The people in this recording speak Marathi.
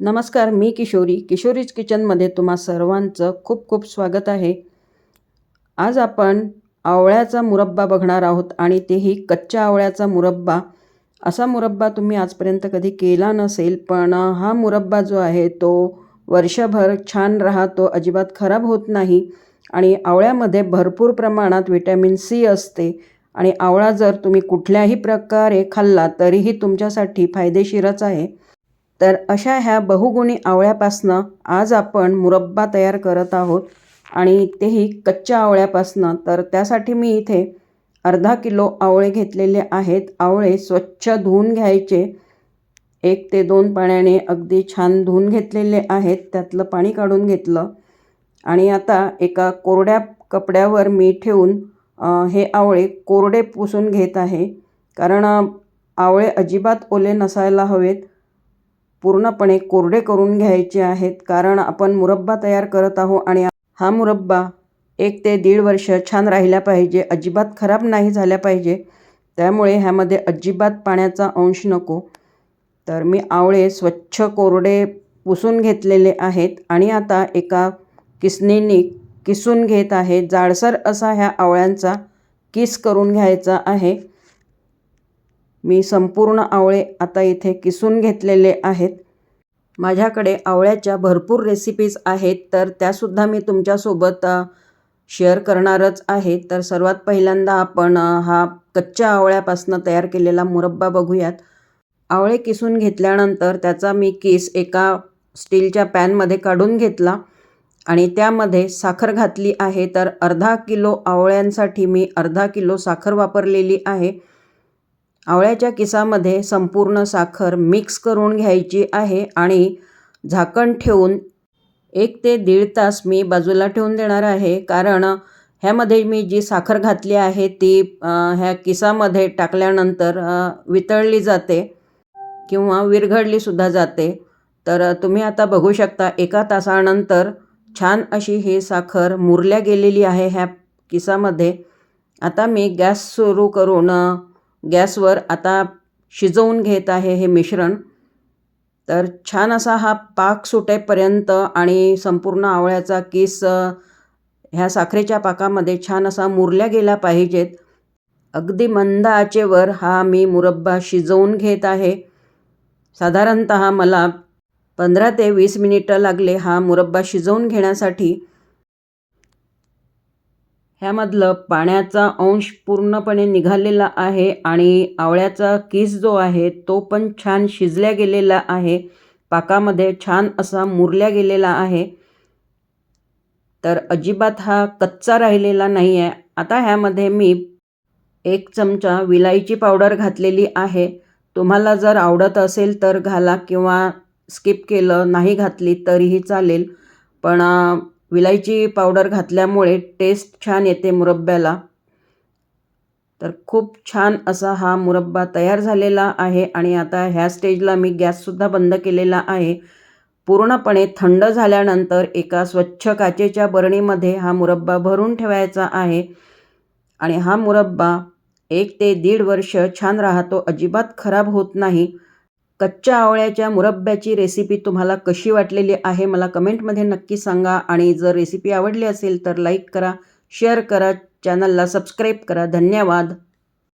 नमस्कार मी किशोरी. किशोरीज किचनमध्ये तुम्हा सर्वांचं खूप खूप स्वागत आहे. आज आपण आवळ्याचा मुरब्बा बघणार आहोत आणि तेही कच्च्या आवळ्याचा मुरब्बा. असा मुरब्बा तुम्ही आजपर्यंत कधी केला नसेल पण हा मुरब्बा जो आहे तो वर्षभर छान राहतो अजिबात खराब होत नाही आणि आवळ्यामध्ये भरपूर प्रमाणात विटॅमिन सी असते. आणि आवळा जर तुम्ही कुठल्याही प्रकारे खाल्ला तरीही तुमच्यासाठी फायदेशीरच आहे. तर अशा ह्या बहुगुणी आवळ्यापासनं आज आपण मुरब्बा तयार करत आहोत आणि तेही कच्च्या आवळ्यापासनं. तर त्यासाठी मी इथे अर्धा किलो आवळे घेतलेले आहेत. आवळे स्वच्छ धुवून घ्यायचे. एक ते दोन पाण्याने अगदी छान धुवून घेतलेले आहेत. त्यातलं पाणी काढून घेतलं. आणि आता एका कोरड्या कपड्यावर मी ठेवून हे आवळे कोरडे पुसून घेत आहे. कारण आवळे अजिबात ओले नसायला हवेत. पूर्णपणे कोरडे करून घ्यायचे आहेत कारण आपण मुरब्बा तयार करत आहोत आणि हा मुरब्बा एक ते दीड वर्ष छान राहिला पाहिजे अजिबात खराब नाही झाल्या पाहिजे. त्यामुळे ह्यामध्ये अजिबात पाण्याचा अंश नको. तर मी आवळे स्वच्छ कोरडे पुसून घेतलेले आहेत आणि आता एका किसणीने किसून घेत आहे. जाडसर असा ह्या आवळ्यांचा किस करून घ्यायचा आहे. मी संपूर्ण आवळे आता इथे किसून घेतलेले आहेत. माझ्याकडे आवळ्याच्या भरपूर रेसिपीज आहेत तर त्यासुद्धा मी तुमच्यासोबत शेअर करणारच आहे. तर सर्वात पहिल्यांदा आपण हा कच्च्या आवळ्यापासून तयार केलेला मुरब्बा बघूयात. आवळे किसून घेतल्यानंतर त्याचा मी केस एका स्टीलच्या पॅनमध्ये काढून घेतला आणि त्यामध्ये साखर घातली आहे. तर अर्धा किलो आवळ्यांसाठी मी अर्धा किलो साखर वापरलेली आहे. आवळ्याच्या किसामध्ये संपूर्ण साखर मिक्स करून घ्यायची आहे आणि झाकण ठेवून एक ते दीड तास मी बाजूला ठेवून देणार आहे. कारण ह्यामध्ये मी जी साखर घातली आहे ती ह्या किसामध्ये टाकल्यानंतर वितळली जाते किंवा विरघडलीसुद्धा जाते. तर तुम्ही आता बघू शकता एका तासानंतर छान अशी ही साखर मुरल्या गेलेली आहे ह्या किसामध्ये. आता मी गॅस सुरू करून गॅसवर आता शिजवून घेत आहे हे मिश्रण. तर छान असा हा पाक सुटेपर्यंत आणि संपूर्ण आवळ्याचा किस ह्या साखरेच्या पाकामध्ये छान असा मुरल्या गेला पाहिजेत. अगदी मंद आचेवर हा मी मुरब्बा शिजवून घेत आहे. साधारणत मला पंधरा ते वीस मिनिटं लागले हा मुरब्बा शिजवून घेण्यासाठी. ह्यामधलं पाण्याचा अंश पूर्णपणे निघालेला आहे आणि आवळ्याचा किस जो आहे तो पण छान शिजल्या गेलेला आहे. पाकामध्ये छान असा मुरल्या गेलेला आहे. तर अजिबात हा कच्चा राहिलेला नाही आहे आता ह्यामध्ये मी एक चमचा विलायची पावडर घातलेली आहे. तुम्हाला जर आवडत असेल तर घाला किंवा स्किप केलं नाही घातली तरीही चालेल. पण विलायची पावडर घातल्यामुळे टेस्ट छान येते मुरब्ब्याला. तर खूप छान असा हा मुरब्बा तयार झालेला आहे आणि आता ह्या स्टेजला मी गॅससुद्धा बंद केलेला आहे. पूर्णपणे थंड झाल्यानंतर एका स्वच्छ काचेच्या बरणीमध्ये हा मुरब्बा भरून ठेवायचा आहे आणि हा मुरब्बा एक ते दीड वर्ष छान राहतो अजिबात खराब होत नाही. कच्च्या आवळ्याच्या मुरब्ब्याची रेसिपी तुम्हाला कशी वाटलेली आहे मला कमेंटमध्ये नक्की सांगा. आणि जर रेसिपी आवडली असेल तर लाईक करा शेअर करा चॅनलला सबस्क्राईब करा. धन्यवाद.